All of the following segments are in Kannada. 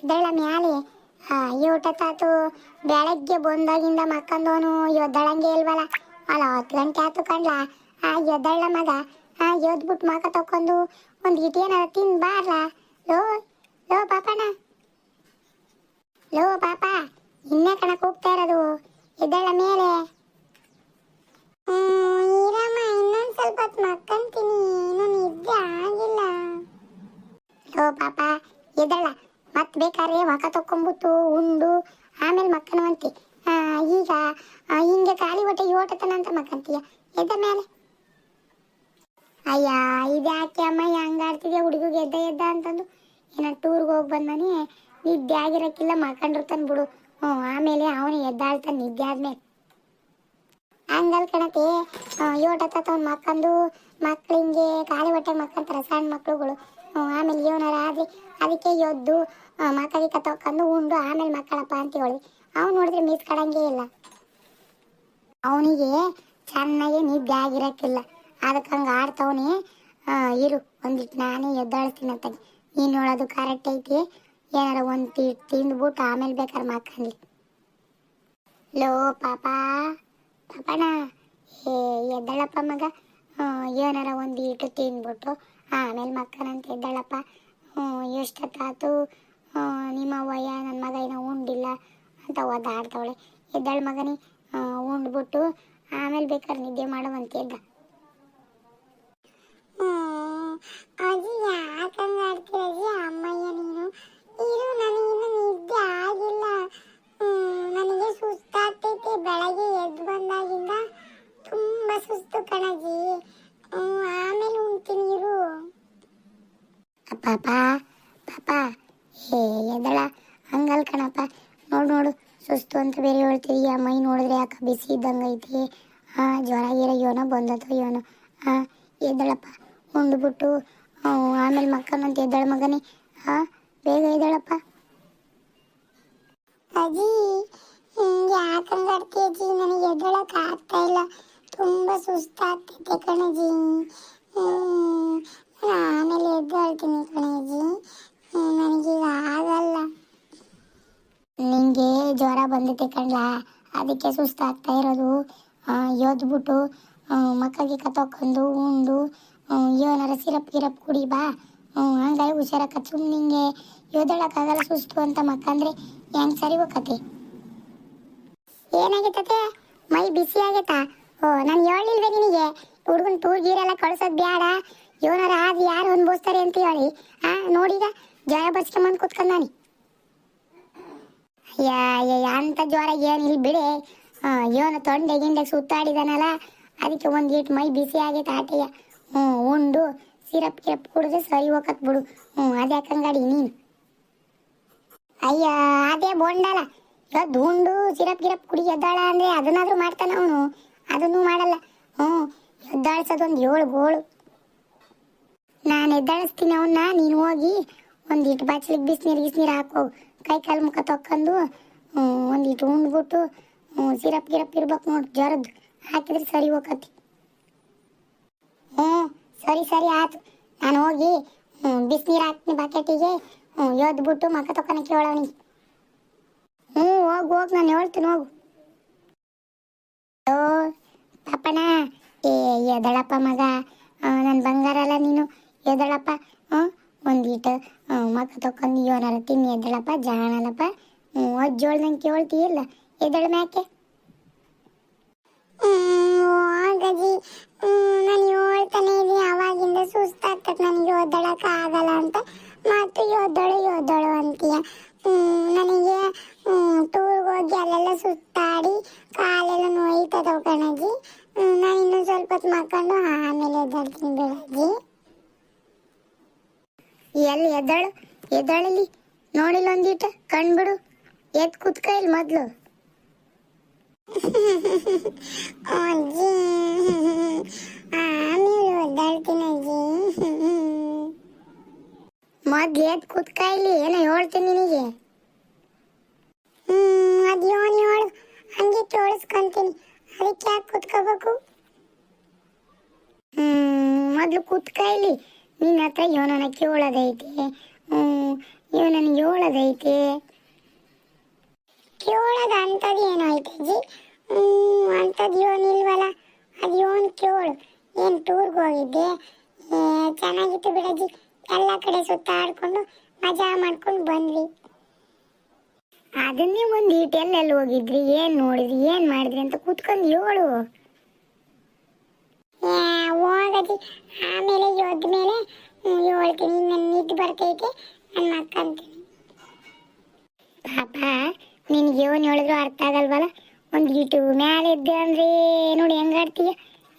ಎದ್ದಳ ಮ್ಯಾಲೆ ತಾತು ಬೆಳಗ್ಗೆ ಬಂದಾಗಿಂದ ಮಕ್ಕಂದವನು ಎದ್ದಳಂಗೆ ಇಲ್ವಲ್ಲ? ಅಲ್ಲ, ಹತ್ತು ಗಂಟೆ ಆತು ಕಂಡ್ಲ ಆ ಎದ್ದಳ ಮಗ, ಆ ಎದ್ಬಿಟ್ಟು ಮಕ ತಕೊಂಡು ಒಂದು ಇಟೇನಾರ ತಿನ್ ಬಾರ್ಲ? ಲೋ ಲೋ ಪಾಪಣ್ಣ. ಲೋ ಪಾಪ, ಇನ್ನೇ ಕಣಕ್ ಹೋಗ್ತಾ ಇರೋದು. ಎದ್ದಳ ಮೇಲೆ. ಈರಮ್ಮ ಇನ್ನೊಂದು ಸ್ವಲ್ಪ ಹೊತ್ತು ಮಕ್ಕಂತೀನಿ ಇನ್ನೂ ನಿದ್ದೆ ಆಗಿಲ್ಲ ಲೋ ಪಾಪ ಎದ್ದಳ ಮತ್ ಬೇಕಾದ್ರೆ ಮಕ ತಕೊಂಬಿಟ್ಟು ಉಂಡು, ಆಮೇಲೆ ಮಕ್ಕನವಂತಿ ಈಗ ಹಿಂಗ ಖಾಲಿ ಹೊಟ್ಟೆ ಓಟತನ ಅಂತ ಮಕ್ಕಂತೀಯ ಎದ್ದ ಮೇಲೆ? ಅಯ್ಯ, ಇದ್ಯಾಕೆ ಅಮ್ಮ ಹಂಗಾಡ್ತಿದ್ಯಾ? ಹುಡುಗಿಗೆ ಎದ್ದ ಎದ್ದ ಅಂತಂದು. ಏನ ಟೂರ್ಗೆ ಹೋಗಿ ಬಂದಾನೆ ನಿದ್ದೆ ಆಗಿರಕ್ಕಿಲ್ಲ ಮಕ್ಕಂಡಿರ್ತಾನೆ ಬಿಡು. ಹ್ಞೂ, ಆಮೇಲೆ ಅವನು ಎದ್ದಾಳ್ತಾನೆ, ನಿದ್ದೆ ಆದ್ಮೇಲೆ. ಹಂಗಲ್ ಕಣತೆ ಯೋಟತ್ತ ಮಕ್ಕಂದು ಮಕ್ಳು ಹಿಂಗೆ ಖಾಲಿ ಹೊಟ್ಟೆ ಮಕ್ಕಂತಾರೆ ಸಣ್ಣ ಮಕ್ಳುಗಳು. ಆಮೇಲೆ ಇವನಾರ ಆದ್ರಿ ಅದಕ್ಕೆ ಎದ್ದು ಮಕ್ಕಳಿಗೆ ತಕೊಂಡು ಉಂಡು, ಆಮೇಲೆ ಮಕ್ಕಳಪ್ಪ ಅಂತ ಹೇಳಿ. ಅವ್ನು ನೋಡಿದ್ರೆ ಮಿಸ್ ಕಡಂಗೇ ಇಲ್ಲ. ಅವನಿಗೆ ಚೆನ್ನಾಗಿ ನಿದ್ದೆ ಆಗಿರಕ್ಕಿಲ್ಲ. ಅದಕ್ಕೆ ಹಂಗೆ ಆಡ್ತವನಿ ಇರು ಒಂದಿಟ್ಟು ನಾನೇ ಎದ್ದಾಳ್ತೀನಿ ಅಂತ ನೀನು ನೋಡೋದು ಕರೆಕ್ಟ್ ಐತಿ. ಏನಾರ ಒಂದು ತಿ ತಿಂದ್ಬಿಟ್ಟು ಆಮೇಲೆ ಬೇಕಾದ್ರೆ ಮಕ್ಕಂದ್ಲಿ ಲೋ, ಪಾಪ. ಪಾಪಣ ಏ, ಎದ್ದಾಳಪ್ಪ ಮಗ. ಏನಾರ ಒಂದು ಇಟ್ಟು ತಿಂದ್ಬಿಟ್ಟು ಆಮೇಲೆ ಮಕ್ಕನಂತ ಎದ್ದಾಳಪ್ಪ ಎಷ್ಟೊತ್ತಾತು ನಿಮ್ಮ ಅವ್ವಯ್ಯ, ನನ್ನ ಮಗ ಏನೋ ಉಂಡಿಲ್ಲ ಅಂತ ಒದ್ದಾಡ್ತಾವಳೆ ಎದ್ದಾಳ ಮಗನಿ ಉಂಡ್ಬಿಟ್ಟು ಆಮೇಲೆ ಬೇಕಾದ್ರೆ ನಿದ್ದೆ ಮಾಡುವಂತ ಇದ್ದ ಅಜ್ಜಿ ಯಾಕಂಗ ಆಡ್ತೀರ ಅಜ್ಜಿ? ಅಮ್ಮಯ್ಯ ನೀನು? ಇರು ನನಗಿನ್ನು ನಿದ್ದೆ ಆಗಿಲ್ಲ. ನನಗೆ ಸುಸ್ತಾಗ್ತೈತೆ. ಬೆಳಗ್ಗೆ ಎದ್ದು ಬಂದಾಗಿಂದ ತುಂಬಾ ಸುಸ್ತು ಕಣಜಿ ಹ್ಮ್, ಆಮೇಲೆ ಉಣ್ತೀನಿ ಇರು ಪಾಪ ಪಾಪ. ಹೇ ಎದ್ದಳ. ಹಂಗಲ್ ಕಣಪ್ಪ. ನೋಡು ನೋಡು. ಸುಸ್ತು ಅಂತ ಬೇರೆ ಹೇಳ್ತಿದೀಯ. ಮೈ ನೋಡಿದ್ರೆ ಯಾಕೆ ಬಿಸಿ ಇದ್ದಂಗೆ ಐತಿ? ಹಾಂ ಜ್ವರ ಗಿರ ಯೋನೋ ಬಂದತ್ತೋ ಯೋನೋ ಹಾಂ ಎದ್ದಳಪ್ಪ. ಉಂಡ್ಬಿಟ್ಟು ಆಮೇಲೆ ಮಕ್ಕನಂತ ಎದ್ದಳ ಮಗನೇ. ಹಾಂ ಬೇಗ ಎದ್ದಳಪ್ಪ. ಅಜ್ಜಿ ಯಾಕಂಗ ಆಡ್ತಿ ಅಜ್ಜಿ ನನಗೆ ಎದ್ದಳಕ್ಕೆ ಆಗ್ತಾ ಇಲ್ಲ. ತುಂಬ ಸುಸ್ತಾಗ್ತೈತೆ ನಾನ್ ಆಮೇಲೆ ಎದ್ದು ಹೇಳ್ತೀನಿ ನನಗೀಗ ಆಗಲ್ಲ. ನಿಂಗೆ ಜ್ವರ ಬಂದಿದೆ ಕಣ್ಲ. ಅದಕ್ಕೆ ಸುಸ್ತಾಗ್ತಾ ಇರೋದು. ಎದ್ಬಿಟ್ಟು ಮಕ್ಕಳಿಗೆ ಕತ್ತಕೊಂಡು ಉಂಡು. ಏನಾರ ಸಿರಪ್ ಗಿರಪ್ ಕುಡಿ ಬಾ. ಹಂಗಾಗಿ ಹುಷಾರಕ್ಕ ಸುಮ್ಮನೆ ನಿಂಗೆ ಯೋದಳಕ್ಕಾಗಲ್ಲ ಸುಸ್ತು ಅಂತ ಮಕ್ಕಂದ್ರೆ ಹೆಂಗ್ ಸರಿ ಹೋಗತ್ತೆ ಏನಾಗೈತತೆ ಮೈ ಬಿಸಿ ಆಗೈತಾ ಓ, ನಾನು ಹೇಳಿಲ್ವೇ ನಿನಗೆ? ಹುಡುಗನ್ ಟೂರ್ ಗೀರೆಲ್ಲ ಕಳ್ಸೋದ್ ಬ್ಯಾಡ. ಇವನಾರ ಆದ್ರಿ ಯಾರು ಅನುಭವಿಸ್ತಾರೆ ಅಂತ ಹೇಳಿ. ಆ ನೋಡಿದ ಜ್ವರ ಬರ್ಸ್ಕೊಂಬಂದು ಕುತ್ಕೊಂಡ್ ನಾನಿ. ಯಾ ಯಾ ಅಂತ ಜ್ವರ ಏನಿಲ್ಲ ಬಿಡಿ. ಇವನ ತೊಂಡೆ ಗಿಂಡೆ ಸುತ್ತಾಡಿದಾನಲ್ಲ, ಅದಕ್ಕೆ ಒಂದು ಇಟ್ಟು ಮೈ ಬಿಸಿ ಆಗೈತೆ ಆಟೆಯ ಹ್ಞೂ, ಉಂಡು, ಸಿರಪ್ ಕಿರಪ್ ಕುಡಿದ್ರೆ ಸರಿ ಹೋಗತ್ ಬಿಡು. ಹ್ಞೂ ಅದ್ಯಾಕಂಗಾಡಿ ನೀನು. ಅಯ್ಯ, ಅದೇ ಬೋಂಡಲ್ಲ ಇವತ್ತು ಉಂಡು, ಸಿರಪ್ ಗಿರಪ್ ಕುಡಿ ಎದ್ದಾಳ ಅಂದ್ರೆ ಅದನ್ನಾದ್ರೂ ಮಾಡ್ತಾನ ಅವನು. ಅದನ್ನೂ ಮಾಡಲ್ಲ. ಹ್ಞೂ, ಎದ್ದಾಳ್ಸೋದೊಂದು ಏಳು ಗೋಳು. ನಾನು ಎದ್ದಾಳಿಸ್ತೀನಿ ಅವನ್ನ ನೀನು ಹೋಗಿ ಒಂದಿಟ್ಟು ಬಾಚಲಿಗೆ ಬಿಸಿನೀರು ಗಿಸ್ನೀರು ಹಾಕೋ. ಕೈ ಕಾಲು ಮುಖ ತೊಕ್ಕೊಂಡು ಇಟ್ಟು ಉಂಡ್ಬಿಟ್ಟು ಸಿರಪ್ ಗಿರಪ್ ಇರ್ಬೇಕು ನೋಡಿ ಜ್ವರದ್ದು ಹಾಕಿದ್ರೆ ಸರಿ ಹೋಗತಿ ಹ್ಞೂ ಸರಿ ಸರಿ ಆಯ್ತು ನಾನು ಹೋಗಿ ಬಿಸಿನೀರು ಹಾಕ್ತೀನಿ ಬಕೆಟಿಗೆ. ಹ್ಞೂ ಎದ್ಬಿಟ್ಟು ಮಕ ತೊಕೊಳಕ್ಕೆ ಹೇಳವನಿಗೆ ಹ್ಞೂ ಹೋಗು, ಹೋಗಿ, ನಾನು ಹೇಳ್ತೀನಿ, ಹೋಗು. ಓ ಏ, ಎದಳಪ್ಪ ಮಗ. ನನ್ನ ಬಂಗಾರ ಅಲ್ಲ ನೀನು. ಎದಳಪ್ಪ? ಹ್ಞೂ? ಒಂದೀಟು ಮಕ್ಕ ತೊಕೊಂಡು ಇವನಾರ ತಿನ್ನಿ ಎದ್ದಳಪ್ಪ ಜಾಣಲ್ಲಪ್ಪ ಹ್ಞೂ ಅಜ್ಜೋಳ್ದಂಗೆ ಕೇಳ್ತೀಯಲ್ಲ ಎದಳ ಮ್ಯಾಕೆ? ಗಜಿ ನಾನು ಹೇಳ್ತಾನೆ ಇದೀನಿ ಅವಾಗಿಂದ ಸುಸ್ತಾಗ್ತದೆ ನನಗೆ ಓದಳಕ್ಕೆ ಆಗಲ್ಲ ಅಂತ ಮತ್ತು ಯೋದಳು ಯೋದಳು ಅಂತೀಯ ಹ್ಮ್, ನನಗೆ ಟೂರ್ಗೆ ಹೋಗಿ ಅಲ್ಲೆಲ್ಲ ಸುತ್ತಾಡಿ ಕಾಲೆಲ್ಲ ನೋಯ್ತದವ ಕಣಜ್ಜಿ ನಾನು ಇನ್ನೊಂದು ಸ್ವಲ್ಪ ಹೊತ್ತು ಮಕ್ಕೊಂಡು ಆಮೇಲೆ ಎದ್ದಾಡ್ತೀನಿ ಬೆಳಗ್ಗೆ ಎಲ್ಲಿ ಎದ್ದಾಳು ಎದ್ದಾಳಲ್ಲಿ ನೋಡಿಲ್ಲ ಒಂದಿಟ್ಟು ಕಣ್ಬಿಡು ಎದ್ ಕುತ್ಕ ಇಲ್ಲಿ ಮೊದ್ಲು ಅಜ್ಜಿ. ಆಮೇಲೆ ಒದ್ದಾಡ್ತೀನಿ ಅಜ್ಜಿ. ಮೊದ್ಲು ಎದ್ ಕುತ್ಕ ಇಲ್ಲಿ ಏನೋ ಹೇಳ್ತೀನಿ ನಿನಗೆ. ಅದ್ ಯೋನ್ ಹೇಳು? ಹಂಗೆ ಕೇಳಿಸ್ಕೊಂತೀನಿ ಅದಕ್ಕೆ ಯಾಕೆ ಕುತ್ಕೋಬೇಕು? ಮೊದ್ಲು ಕುತ್ಕ ಇಲ್ಲಿ ನಿನ್ನ ಹತ್ರ ಯೋನನ ಕೇಳೋದೈತೆ. ಹ್ಮ್ ಯೋನನ ಏಳದೈತೆ ಕೇಳದ ಅಂಥದ್ದು ಏನೋ ಐತೆ ಅಜ್ಜಿ? ಹ್ಮ್ ಅಂತ ಏನಿಲ್ವಲ್ಲ ಅದು ಏನು ಕೇಳು. ಏನು ಟೂರ್ಗೆ ಹೋಗಿದ್ದೆ? ಚೆನ್ನಾಗಿತ್ತು ಬಿಡಜ್ಜಿ ಎಲ್ಲ ಕಡೆ ಸುತ್ತಾಡ್ಕೊಂಡು ಮಜಾ ಮಾಡ್ಕೊಂಡು ಬಂದ್ವಿ. ಅದನ್ನೇ ಒಂದು ಈಟ್ ಎಲ್ಲೆಲ್ಲಿ ಹೋಗಿದ್ರಿ. ಏನು ನೋಡಿದ್ರಿ? ಏನು ಮಾಡಿದ್ರಿ ಅಂತ ಕೂತ್ಕೊಂಡು ಹೇಳು. ಹೋಗದಿ ಆಮೇಲೆ ಯೋದ್ಮೇಲೆ ಹೇಳ್ತೀನಿ. ನನ್ನ ನಿದ್ದೆ ಬರ್ತೈತೆ. ನನ್ನ ಮಕ್ಕಂತೀನಿ. ಪಾಪ, ನಿನಗೆ ಏನು ಹೇಳಿದ್ರು ಅರ್ಥ ಆಗಲ್ವಲ್ಲ? ಒಂದು ಗೀಟು ಮ್ಯಾಲೆ ಇದ್ದೆ ಅಂದ್ರೆ ನೋಡಿ ಹೆಂಗಾಡ್ತೀಯ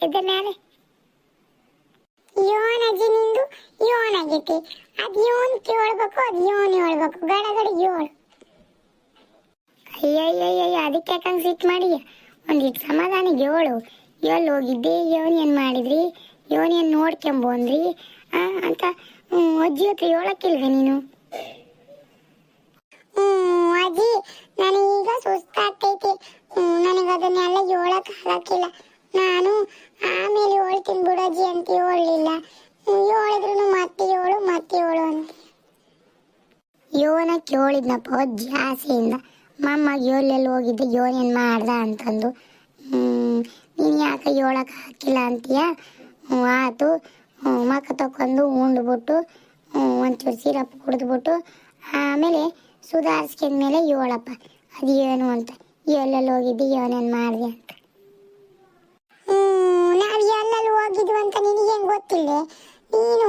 ಎದ್ದ ಮ್ಯಾಲೆ. ಯೋನ್ ನಿಂದು, ಯೋನ್ ಆಗೈತಿ. ಅದ್ ಯೋನ್ ಕೇಳ್ಬೇಕು, ಅದ್ ಯೋನ್ ಹೇಳ್ಬೇಕು. ಗಡ ಗಡ ಯೋಳು. ಅಯ್ಯಯ್ಯಯ್ಯ ಅದಕ್ಕೆ ಯಾಕಂಗ್ ಸಿಟ್ ಮಾಡಿ ಒಂದಿಟ್ಟು ಸಮಾಧಾನಿಗೆ ಹೇಳು. ಎಲ್ಲಿ ಹೋಗಿದ್ದೆ? ಯೋನ್ ಏನ್ ಮಾಡಿದ್ರಿ? ಯೋನ್ ಏನ್ ನೋಡ್ಕೊಂಬಂದ್ರಿ ಅಂತ ಅಜ್ಜಿ ಹತ್ರ ಹೇಳಕ್ಕಿಲ್ವೇ ನೀನು ಹ್ಮ್ ಅಜ್ಜಿ ನನಗೀಗ ಸುಸ್ತಾಗ್ತೈತಿ ಹ್ಮ್ ನನಗೆ ಅದನ್ನೆಲ್ಲ ಹೇಳಕ್ ಆಗಕ್ಕಿಲ್ಲ ನಾನು ಆಮೇಲೆ ಹೇಳ್ತೀನಿ ಬಿಡಜ್ಜಿ ಅಂತ ಹೇಳಲಿಲ್ಲ ಹೇಳಿದ್ರು ಮತ್ತೆ ಹೇಳು ಮತ್ತೆ ಹೇಳು ಅಂತ ಯೋನ ಜಾಸ್ತಿಯಿಂದ ಮಮ್ಮ ಎಲ್ಲೆಲ್ಲಿ ಹೋಗಿದ್ದೆ, ಯೋನ್ ಏನು ಮಾಡ್ದ ಅಂತಂದು. ನೀನು ಯಾಕೆ ಹೇಳಕ್ ಹಾಕಿಲ್ಲ ಅಂತೀಯ? ಹ್ಞೂ ಆತು. ಹ್ಞೂ ಮಕ್ಕ ತಕೊಂಡು ಉಂಡ್ಬಿಟ್ಟು ಹ್ಞೂ ಒಂಚೂರು ಸಿರಪ್ ಕುಡಿದ್ಬಿಟ್ಟು, ಆಮೇಲೆ ಸುಧಾರಿಸ್ಕೊಂಡ್ಮೇಲೆ ಏಳಪ್ಪ ಅದು ಏನು ಅಂತ. ಎಲ್ಲೆಲ್ಲಿ ಹೋಗಿದ್ದೆ ಏನೇನು ಮಾಡಿದೆ ಅಂತ. ನಾವು ಎಲ್ಲೆಲ್ಲಿ ಹೋಗಿದ್ವು ಅಂತ ನಿನಗೇನು ಗೊತ್ತಿಲ್ಲ? ನೀನು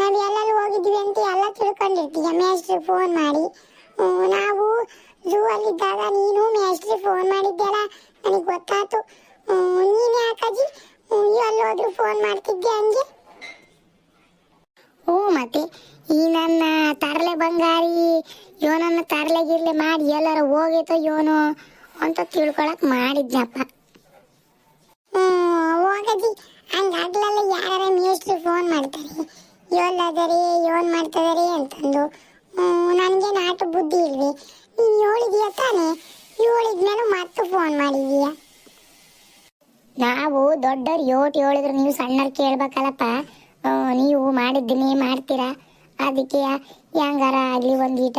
ನಾವು ಎಲ್ಲೆಲ್ಲಿ ಹೋಗಿದ್ವಿ ಅಂತ ಎಲ್ಲ ತಿಳ್ಕೊಂಡಿರ್ತೀಯ ಮೇಸ್ಟ್ರಿ ಫೋನ್ ಮಾಡಿ. ನಾವು ಝೂ ಅಲ್ಲಿದ್ದಾಗ ನೀನು ಮೇಸ್ಟ್ರಿ ಫೋನ್ ಮಾಡಿದ್ದೆಲ್ಲ ನನಗೆ ಗೊತ್ತಾಯ್ತು. ನೀನು ಯಾಕಜ್ಜಿ ಹ್ಮ್, ಎಲ್ಲಿ ಹೋದ್ರು ಫೋನ್ ಮಾಡ್ತಿದ್ದೆ ಹಂಗೆ? ಹ್ಞೂ ಮತ್ತೆ ಈ ನನ್ನ ತರಲೆ ಬಂಗಾರಿ ಯೋನನ್ನ ತರಲೆ ಗಿರ್ಲೆ ಮಾಡಿ ಎಲ್ಲಾರ ಹೋಗೈತೋ ಯೋನು ಅಂತ ತಿಳ್ಕೊಳಕ್ ಮಾಡಿದ್ನಪ್ಪ. ಹ್ಞೂ ಹೋಗದಿ. ಹಂಗಾಗ್ಲಲ್ಲ ಯಾರ ಮೇಸ್ಟ್ರು ಫೋನ್ ಮಾಡ್ತಾರೆ. ಯೋಲ್ಲದರಿ ಯೋನ್ ಮಾಡ್ತಿದಾರೆ ಅಂತಂದು. ನನಗೆ ನಾಟು ಬುದ್ಧಿ ಇಲ್ವಿ. ನೀನು ಹೇಳಿದೀಯ ತಾನೆ? ಹೇಳಿದ್ಮೇಲೆ ಮತ್ತೆ ಫೋನ್ ಮಾಡಿದೀಯ? ನಾವು ದೊಡ್ಡವ್ರು ಯೋಟ್ ಹೇಳಿದ್ರು ನೀವು ಸಣ್ಣವ್ರು ಕೇಳ್ಬೇಕಲ್ಲಪ್ಪ. ನೀವು ಮಾಡಿದ್ದೀನಿ, ಮಾಡ್ತೀರಾ? ಅದಕ್ಕೆ ಹೆಂಗಾರ ಆಗಲಿ ಒಂದೀಟ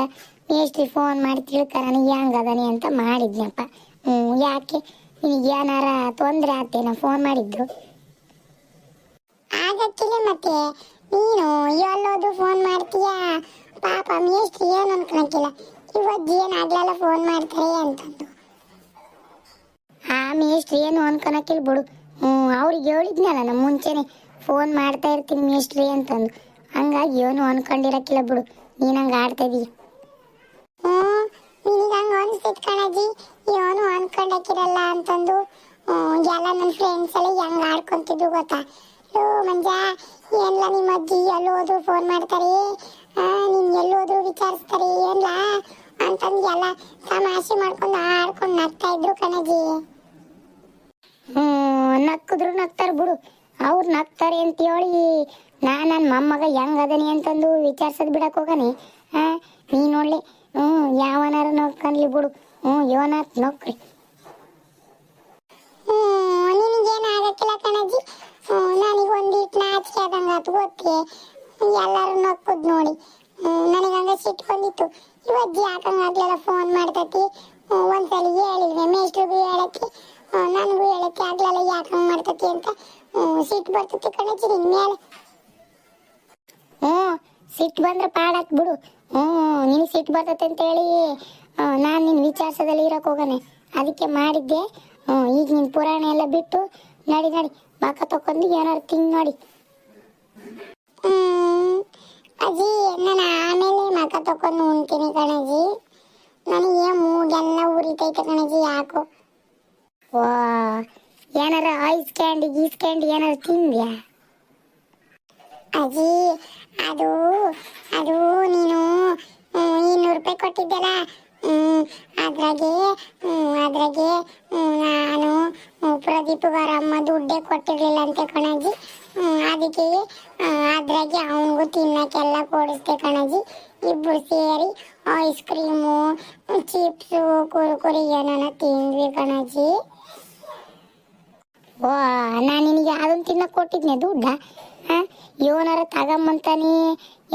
ಮೇಸ್ಟ್ರಿ ಫೋನ್ ಮಾಡಿ ತಿಳ್ಕರ ಹೆಂಗದನಿ ಅಂತ ಮಾಡಿದ್ನಪ್ಪ. ಹ್ಞೂ ಯಾಕೆ? ನಿನಗೆ ಏನಾರ ತೊಂದರೆ ಆತೇನ ಫೋನ್ ಮಾಡಿದ್ದು ಆಗಕ್ಕಿಲ್ಲ ಮತ್ತೆ. ನೀನು ಎಲ್ಲೋದು ಫೋನ್ ಮಾಡ್ತೀಯ? ಪಾಪ ಮೇಸ್ಟ್ರಿ ಏನು ಅನ್ಕೊಳಕ್ಕಿಲ್ಲ. ಇವತ್ತು ಏನಾಗ್ಲಲ್ಲ ಫೋನ್ ಮಾಡ್ತಾರೆ ಅಂತಂದು. ಆ ಮೇಸ್ಟ್ರಿ ಏನು ಅನ್ಕೊಳಕ್ಕಿಲ್ಲ ಬಿಡು. ಹ್ಞೂ ಅವ್ರಿಗೆ ಹೇಳಿದ್ನಲ್ಲ ನಮ್ಮ ಮುಂಚೆನೆ ಫೋನ್ ಮಾಡ್ತಾ ಇರ್ತೀನಿ ಮೇಸ್ಟ್ರಿ ಅಂತಂದು. ಹಂಗಾಗಿ ಏನು ಅನ್ಕೊಂಡಿರಕ್ಕಿಲ್ಲ ಬಿಡು. ನೀನು ಹಂಗೆ ಆಡ್ತಾ ಇದೀಯ. ಹ್ಞೂ, ನಿನಗೆ ಹಂಗೆ ಅನ್ಸಿತ್ ಕಣಜ್ಜಿ ಏನು ಅನ್ಕೊಂಡಕ್ಕಿರಲ್ಲ ಅಂತಂದು. ಎಲ್ಲ ನನ್ನ ಫ್ರೆಂಡ್ಸ್ ಎಲ್ಲ ಹೆಂಗೆ ಆಡ್ಕೊತಿದ್ದು ಗೊತ್ತಾ? ಯೋ ಮಂಜ, ಏನ್ಲ ನಿಮ್ಮ ಅಜ್ಜಿ ಎಲ್ಲಿ ಹೋದ್ರು ಫೋನ್ ಮಾಡ್ತಾರೆ ನಿನ್ ಎಲ್ಲಿ ಹೋದ್ರು ವಿಚಾರಿಸ್ತಾರೆ ಏನ್ಲ? ಅಂತಂದು ಎಲ್ಲ ತಮಾಷೆ ಮಾಡ್ಕೊಂಡು ಆಡ್ಕೊಂಡು ನಗ್ತಾ ಇದ್ರು ಕಣಜಿ ಹ್ಮ್ ನಕ್ಕಿದ್ರು ನಗ್ತಾರ ಬಿಡು. ಅವ್ರು ನಗ್ತಾರೆ ಅಂತ ಹೇಳಿ ನಾ ನನ್ನ ಮೊಮ್ಮಗ ಹೆಂಗ್ ಅದನಿ ಅಂತಂದು ವಿಚಾರ್ಸದ್ ಬಿಡಕ್ ಹೋಗನಿ. ಹ ನೀ ನೋಡ್ಲಿ, ಹ್ಮ್, ಯಾವನಾರ ನೋಡ್ಕನ್ಲಿ ಬಿಡು. ಹ್ಮ್ ಯೋನಾಥ್ ನೋಕ್ರಿ ಹ್ಮ್ ನಿನಗೇನು ಆಗಕ್ಕಿಲ್ಲ ಕಣಜ್ಜಿ ಹ್ಮ್ ನನಗೆ ಒಂದಿಟ್ಟು ನಾಚಿಕೆ ಆದಂಗ ಆತು ಎಲ್ಲರೂ ನಕ್ಕುದ್ ನೋಡಿ. ನನಗೆ ಸಿಟ್ಟು ಬಂದಿತ್ತು. ಇವಜ್ಜಿ ಯಾಕಂಗಾಗ್ಲೆಲ್ಲ ಫೋನ್ ಮಾಡ್ತತಿ? ಒಂದ್ಸಲಿ ಹೇಳಿದ್ವಿ, ಮೇಷ್ಟ್ರಿಗೂ ಹೇಳಕ್ಕೆ. ನನಗೂ ಹೇಳಕ್ಕೆ ಆಗ್ಲೆಲ್ಲ ಯಾಕಂಗ್ ಮಾಡ್ತತಿ ಅಂತ. ಸಿಟ್ ಸಿಟ್ಟು ಬರ್ತತಿ ಕಣಜ್ಜಿ, ನಿನ್ ಮೇಲೆ ಹ್ಞೂ ಸಿಟ್ಟು ಬಂದ್ರೆ ಪಾಡಾತ್ ಬಿಡು. ಹ್ಞೂ ನಿನಗೆ ಸಿಟ್ಟು ಅಂತ ಹೇಳಿ ನಾನು ನಿನ್ನ ವಿಚಾರಸದಲ್ಲಿ ಇರೋಕೆ ಹೋಗನೆ. ಅದಕ್ಕೆ ಮಾಡಿದ್ದೆ. ಹ್ಞೂ ಈಗ ನಿನ್ನ ಪುರಾಣ ಎಲ್ಲ ಬಿಟ್ಟು ನಡಿ ನಡಿ. ಮಕ್ಕ ತಕೊಂಡು ಏನಾರು ತಿಂಗ್ ನೋಡಿ. ಅಜ್ಜಿ ನಾನು ಆಮೇಲೆ ಮಕ ತಕೊಂಡು ಉಣ್ತೀನಿ ಕಣಜ್ಜಿ. ನನಗೆ ಮೂಗೆಲ್ಲ ಉರಿತೈತೆ ಕಣಜ್ಜಿ ಯಾಕೋ. ಓ ಏನಾರ ಐಸ್ ಕ್ಯಾಂಡಿ ಗೀಸ್ ಕ್ಯಾಂಡಿ ಏನಾರು ತಿಂದ್ಯಾ? ಅಜ್ಜಿ ಅದು ಅದು ನೀನು ಇನ್ನೂರು ರೂಪಾಯಿ ಕೊಟ್ಟಿದ್ದಲ್ಲ ಅದ್ರಾಗೆ ಅದ್ರಾಗೆ ನಾನು ಪ್ರದೀಪ್ ಅಮ್ಮ ದುಡ್ಡೇ ಕೊಟ್ಟಿರ್ಲಿಲ್ಲ ಅಂತೆ ಕಣಜ್ಜಿ ಅದಕ್ಕೆ ಅದ್ರಾಗೆ ಅವನಿಗೂ ತಿನ್ನಕ್ಕೆಲ್ಲ ಕೊಡಿಸ್ದೆ ಕಣಜ್ಜಿ ಇಬ್ಬರು ಸೇರಿ ಐಸ್ ಕ್ರೀಮು ಚಿಪ್ಸು ಕುರುಕುರಿ ಏನಾನ ತಿಂದ್ವಿ ಕಣಜ್ಜಿ ಓ ನಾನು ನಿನಗೆ ಅದನ್ನ ತಿನ್ನಕ್ಕೆ ಕೊಟ್ಟಿದ್ನೆ ದುಡ್ಡ? ಇವನಾರ ತಗೊಂಬಂತಾನೆ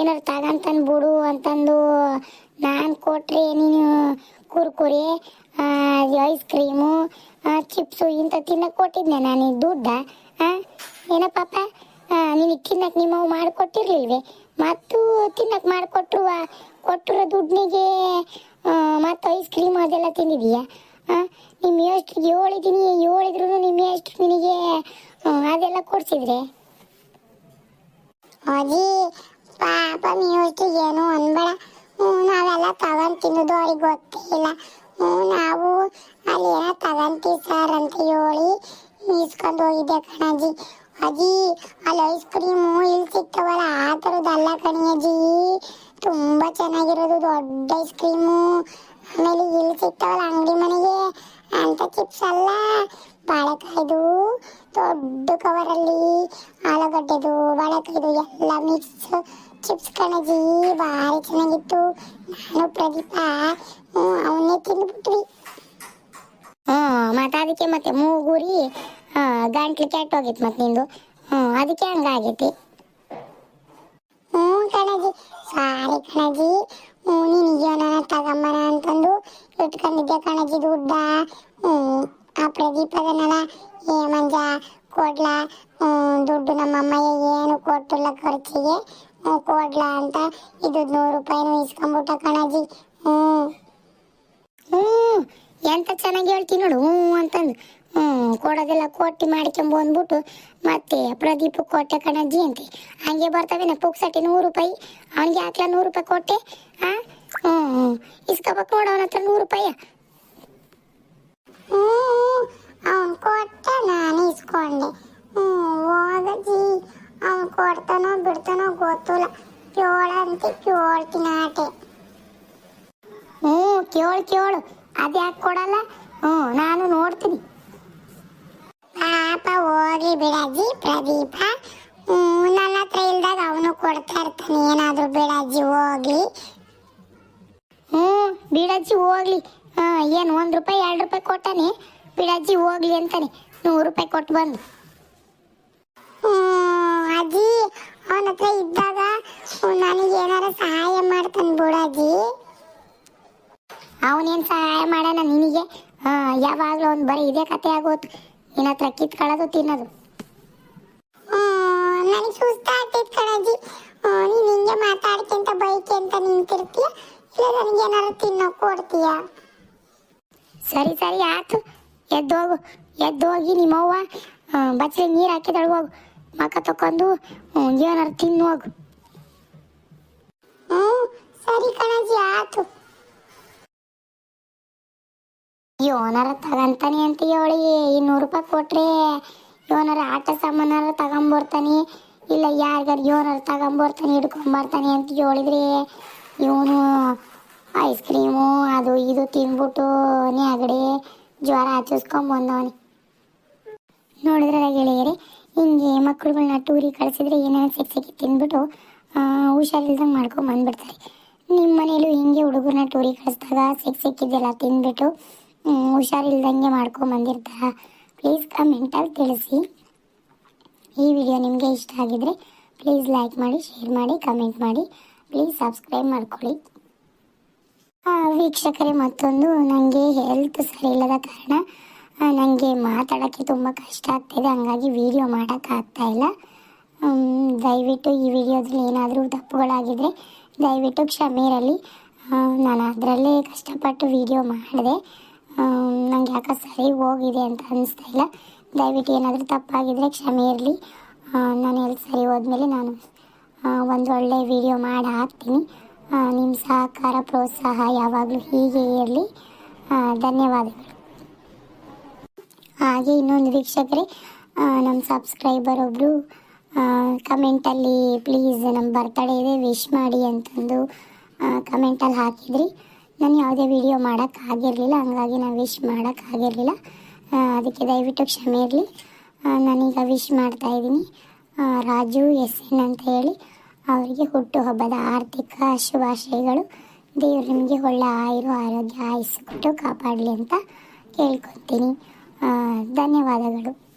ಏನಾರ ತಗಂತನ್ ಬಿಡು ಅಂತಂದು ನಾನು ಕೊಟ್ರೆ ನೀನು ಕುರ್ಕುರಿ ಐಸ್ ಕ್ರೀಮು ಚಿಪ್ಸು ಇಂಥ ತಿನ್ನಕ್ಕೆ ಕೊಟ್ಟಿದ್ದೆ ನಾನು ದುಡ್ಡ ಏನ ಪಾಪ? ನಿನಗೆ ತಿನ್ನಕ್ಕೆ ನಿಮ್ಮವು ಮಾಡಿಕೊಟ್ಟಿರ್ಲಿಲ್ವೇ? ಮತ್ತು ತಿನ್ನಕ್ಕೆ ಮಾಡಿಕೊಟ್ರು ಕೊಟ್ಟಿರೋ ದುಡ್ಡಿಗೆ ಮತ್ತು ಐಸ್ ಕ್ರೀಮ್ ಅದೆಲ್ಲ ತಿಂದಿದೀಯಾ ನಿಮ್ಮ ಎಷ್ಟು ಹೇಳಿದ್ದೀನಿ ಹೇಳಿದ್ರು ನಿಮ್ಮ ಎಷ್ಟು ನಿನಗೆ ಅದೆಲ್ಲ ಕೊಡ್ಸಿದ್ರೆ? ಅಜ್ಜಿ, ಪಾಪ ನೀವು ಏನು ಅನ್ಬೇಡ. ಹ್ಞೂ, ನಾವೆಲ್ಲ ತಗೊಂಡ್ ತಿನ್ನೋದು ಅವ್ರಿಗೆ ಗೊತ್ತೇ ಇಲ್ಲ ಹ್ಞೂ, ನಾವು ಅಲ್ಲಿ ಏನೋ ತಗೊಂತೀವಿ ಸರ್ ಅಂತ ಹೇಳಿ ಇಸ್ಕೊಂಡು ಹೋಗಿದ್ದೆ ಕಣಜ್ಜಿ. ಅಜಿ ಅಲ್ಲಿ ಐಸ್ ಕ್ರೀಮು ಇಲ್ಲಿ ಸಿಗ್ತಾವಲ್ಲ ಆ ಥರದ್ದಲ್ಲ ಕಣಿ ತುಂಬಾ ತುಂಬ ಚೆನ್ನಾಗಿರೋದು ದೊಡ್ಡ ಐಸ್ ಕ್ರೀಮು. ಆಮೇಲೆ ಇಲ್ಲಿ ಸಿಗ್ತಾವಲ್ಲ ಅಂಗಡಿ ಮನೆಗೆ. ಅಂತ ಚಿಪ್ಸ್ ಅಲ್ಲ ಬಾಳೆಕಾಯ್ದು ದೊಡ್ಡ ಕವರಲ್ಲಿ ಆಲೂಗಡ್ಡೆದು ಬಾಳೆಕಾಯ್ದು ಎಲ್ಲ ಮಿಕ್ಸ್ ಚಿಪ್ಸ್ ಕಣಜಿ ಭಾರಿ ಚೆನ್ನಾಗಿತ್ತು. ನಾನು ಪ್ರದೀಪ ಅವನ್ನೇ ತಿಂದ್ಬಿಟ್ವಿ. ಹ್ಞೂ ಮತ್ತು ಅದಕ್ಕೆ ಮತ್ತೆ ಮೂಗುರಿ ಗಂಟ್ಲು ಕೆಟ್ಟೋಗಿತ್ತು ಮತ್ತೆ ನಿಂದು. ಹ್ಞೂ ಅದಕ್ಕೆ ಹಂಗಾಗೈತಿ. ಹ್ಞೂ ಕಣಜಿ. ಸಾರಿ ಕಣಜಿ. ಹ್ಞೂ ನಾನು ತಗೊಂಬನ ಅಂತಂದು ಇಟ್ಕೊಂಡಿದ್ದೆ ಕಣಜಿ ದುಡ್ಡ? ಹ್ಞೂ ಆ ಪ್ರದೀಪದನಲ್ಲ ಏ ಮಂಜ, ಕೊಡ್ಲ ದುಡ್ಡು ನಮ್ಮಮ್ಮಯ್ಯ ಏನು ಕೊಟ್ಟಿಲ್ಲ ಖರ್ಚಿಗೆ ಕೊಡ್ಲ ಅಂತ ಇದು ನೂರು ರೂಪಾಯಿನೂ ಇಸ್ಕೊಂಬಿಟ್ಟ ಕಣಜಿ ಹ್ಞೂ ಹ್ಞೂ ಎಂತ ಚೆನ್ನಾಗಿ ಹೇಳ್ತೀನಿ ನೋಡು ಹ್ಞೂ ಅಂತಂದು. ಹ್ಞೂ ಕೊಡೋದೆಲ್ಲ ಕೊಟ್ಟು ಮಾಡ್ಕೊಂಬು ಅಂದ್ಬಿಟ್ಟು, ಮತ್ತೆ ಪ್ರದೀಪ ಕೊಟ್ಟೆ ಕಣಜ್ಜಿ ಅಂತೆ. ಹಂಗೆ ಬರ್ತವೇನ ಪುಕ್ಸಟಿ ನೂರು ರೂಪಾಯಿ? ಅವನಿಗೆ ಹಾಕ್ಲ ನೂರು ರೂಪಾಯಿ ಕೊಟ್ಟೆ? ಹಾಂ ಹ್ಞೂ ಹ್ಞೂ ಇಸ್ಕೋಬೇಕು ನೋಡು ಅವನ ಹತ್ರ ನೂರು ರೂಪಾಯಿ ಹ್ಞೂ ಅವನು ಕೊಟ್ಟ ನಾನು ಇಸ್ಕೊಂಡೆ ಹ್ಞೂ ಹೋಗಜ್ಜಿ ಅವನು ಕೊಡ್ತಾನೋ ಬಿಡ್ತಾನೋ ಗೊತ್ತಿಲ್ಲ ಕೇಳಂತೆ ಕೇಳ್ತೀನಿ ಆಟೆ ಹ್ಞೂ ಕೇಳು ಕೇಳು ಅದ್ಯಾಕೆ ಕೊಡಲ್ಲ ಹ್ಞೂ ನಾನು ನೋಡ್ತೀನಿ ಪಾಪ ಹೋಗ್ಲಿ ಬಿಡಜ್ಜಿ ಪ್ರದೀಪ ಹ್ಞೂ ನನ್ನ ಹತ್ರ ಇಲ್ದಾಗ ಅವನು ಕೊಡ್ತಾ ಇರ್ತಾನೆ ಏನಾದರೂ ಬಿಡಜ್ಜಿ ಹೋಗ್ಲಿ ಹ್ಞೂ ಬಿಡಜ್ಜಿ ಹೋಗ್ಲಿ ಹಾಂ ಏನು, ಒಂದು ರೂಪಾಯಿ, ಎರಡು ರೂಪಾಯಿ ಕೊಟ್ಟಾನೆ? ಬಿಡಜ್ಜಿ, ಹೋಗ್ಲಿ ಅಂತಾನೆ. ನೂರು ರೂಪಾಯಿ ಕೊಟ್ಟು ಬಂದು. ಅಜ್ಜಿ, ಅವನ ಹತ್ರ ಇದ್ದಾಗ ನನಗೆ ಏನಾರ ಸಹಾಯ ಮಾಡ್ತಾನೆ ಬಿಡಜ್ಜಿ. ಅವನೇನು ಸಹಾಯ ಮಾಡೋಣ ನಿನಗೆ? ಯಾವಾಗಲೂ ಅವ್ನು ಬರೀ ಇದೇ ಕತೆ ಆಗೋತು. ನಿನ್ನ ಹತ್ರ ಕಿತ್ಕೊಳ್ಳೋದು ತಿನ್ನೋದು. ನನಗೆ ಸುಸ್ತಾಗ್ತೈತೆ ಕಣಜ್ಜಿ. ನೀನು ಹಿಂಗೆ ಮಾತಾಡ್ಕೊಂತ ಅಂತ ನಿಂತಿರ್ತೀಯ? ಇಲ್ಲ ನನಗೇನಾರು ತಿನ್ನೋ ಕೊಡ್ತೀಯ? ಸರಿ ಸರಿ, ಆಯ್ತು. ಎದ್ದೋಗು ಎದ್ದೋಗಿ ನಿಮ್ಮವ್ವ ಬಚ್ಚಲಿ ನೀರು ಹಾಕಿದಳು ಹೋಗು. ಮಕ್ಕ ತಕೊಂಡು ಏನಾರು ತಿನ್ನು ಹೋಗು. ಹ್ಞೂ ಸರಿ ಕಣಜಿ ಆತು ಯೋನರ ತಗಂತಾನೆ ಅಂತ ಹೇಳಿ ಇನ್ನೂರು ರೂಪಾಯಿ ಕೊಟ್ರೆ ಯೋನರ ಆಟ ಸಾಮಾನಾರ ತಗೊಂಬರ್ತಾನೆ. ಇಲ್ಲ, ಯಾರಿಗಾರು ಯೋನರ ತಗೊಂಬರ್ತಾನೆ, ಹಿಡ್ಕೊಂಬರ್ತಾನೆ ಅಂತ ಹೇಳಿದ್ರೆ ಇವನು ಐಸ್ ಕ್ರೀಮು, ಅದು ಇದು ತಿಂದ್ಬಿಟ್ಟು ನೆಗಡಿ ಜ್ವರ ಹಚ್ಚಿಸ್ಕೊಂಬಂದವನೆ. ನೋಡಿದ್ರೆ ಗೆಳೆಯರೆ, ಹಿಂಗೆ ಮಕ್ಕಳುಗಳನ್ನ ಟೂರಿಗೆ ಕಳಿಸಿದ್ರೆ ಏನೇನೋ ಸಿಕ್ ಸಿಕ್ಕಿ ತಿಂದ್ಬಿಟ್ಟು ಹುಷಾರಿಲ್ದಂಗೆ ಮಾಡ್ಕೊಂಡು ಬಂದ್ಬಿಡ್ತಾರೆ ನಿಮ್ಮ ಮನೇಲೂ ಹಿಂಗೆ ಹುಡುಗರನ್ನ ಟೂರಿಗೆ ಕಳಿಸಿದಾಗ ಸಿಕ್ ಸಿಕ್ಕಿದ್ದೆಲ್ಲ ತಿಂದ್ಬಿಟ್ಟು ಹುಷಾರಿಲ್ದಂಗೆ ಮಾಡ್ಕೊಂಡು ಪ್ಲೀಸ್ ಕಮೆಂಟಲ್ಲಿ ತಿಳಿಸಿ. ಈ ವಿಡಿಯೋ ನಿಮಗೆ ಇಷ್ಟ ಆಗಿದ್ರೆ, ಪ್ಲೀಸ್ ಲೈಕ್ ಮಾಡಿ, ಶೇರ್ ಮಾಡಿ, ಕಮೆಂಟ್ ಮಾಡಿ. ಪ್ಲೀಸ್ ಸಬ್ಸ್ಕ್ರೈಬ್ ಮಾಡ್ಕೊಳ್ಳಿ. ವೀಕ್ಷಕರೇ, ಮತ್ತೊಂದು ನನಗೆ ಹೆಲ್ತ್ ಸರಿ ಇಲ್ಲದ ಕಾರಣ ನನಗೆ ಮಾತಾಡೋಕ್ಕೆ ತುಂಬ ಕಷ್ಟ ಆಗ್ತಿದೆ. ಹಂಗಾಗಿ ವಿಡಿಯೋ ಮಾಡೋಕ್ಕಾಗ್ತಾ ಇಲ್ಲ. ದಯವಿಟ್ಟು ಈ ವಿಡಿಯೋದಲ್ಲಿ ಏನಾದರೂ ತಪ್ಪುಗಳಾಗಿದ್ದರೆ ದಯವಿಟ್ಟು ಕ್ಷಮೆ ಇರಲಿ. ನಾನು ಅದರಲ್ಲೇ ಕಷ್ಟಪಟ್ಟು ವಿಡಿಯೋ ಮಾಡಿದೆ. ನನಗೆ ಯಾಕೆ ಸರಿ ಹೋಗಿದೆ ಅಂತ ಅನ್ನಿಸ್ತಾ ಇಲ್ಲ. ದಯವಿಟ್ಟು ಏನಾದರೂ ತಪ್ಪಾಗಿದ್ದರೆ ಕ್ಷಮೆ ಇರಲಿ. ನಾನು ಎಲ್ಲಿ ಸರಿ ಹೋದ್ಮೇಲೆ ನಾನು ಒಂದು ಒಳ್ಳೆ ವಿಡಿಯೋ ಮಾಡಿ ಹಾಕ್ತೀನಿ. ನಿಮ್ಮ ಸಹಕಾರ, ಪ್ರೋತ್ಸಾಹ ಯಾವಾಗಲೂ ಹೀಗೆ ಇರಲಿ. ಧನ್ಯವಾದಗಳು. ಹಾಗೆ ಇನ್ನೊಂದು ವೀಕ್ಷಕರೇ ನಮ್ಮ ಸಬ್ಸ್ಕ್ರೈಬರ್ ಒಬ್ಬರು ಕಮೆಂಟಲ್ಲಿ ಪ್ಲೀಸ್ ನಮ್ಮ ಬರ್ತಡೇ ಇದೆ ವಿಶ್ ಮಾಡಿ ಅಂತಂದು ಕಮೆಂಟಲ್ಲಿ ಹಾಕಿದ್ರಿ. ನಾನು ಯಾವುದೇ ವಿಡಿಯೋ ಮಾಡೋಕ್ಕಾಗಿರಲಿಲ್ಲ ಹಂಗಾಗಿ ನಾನು ವಿಶ್ ಮಾಡೋಕ್ಕಾಗಿರಲಿಲ್ಲ ಅದಕ್ಕೆ ದಯವಿಟ್ಟು ಕ್ಷಮೆ ಇರಲಿ. ನಾನೀಗ ವಿಶ್ ಮಾಡ್ತಾಯಿದ್ದೀನಿ ರಾಜು, ಎಸ್ ಎನ್ ಅಂತ ಹೇಳಿ. ಅವರಿಗೆ ಹುಟ್ಟುಹಬ್ಬದ ಆರ್ಥಿಕ ಶುಭಾಶಯಗಳು. ದೇವರು ನಿಮಗೆ ಒಳ್ಳೆ ಆಯುರು ಆರೋಗ್ಯ, ಆಯಸ್ಸು ಕೊಟ್ಟು ಕಾಪಾಡಲಿ ಅಂತ ಕೇಳ್ಕೊತೀನಿ ಧನ್ಯವಾದಗಳು.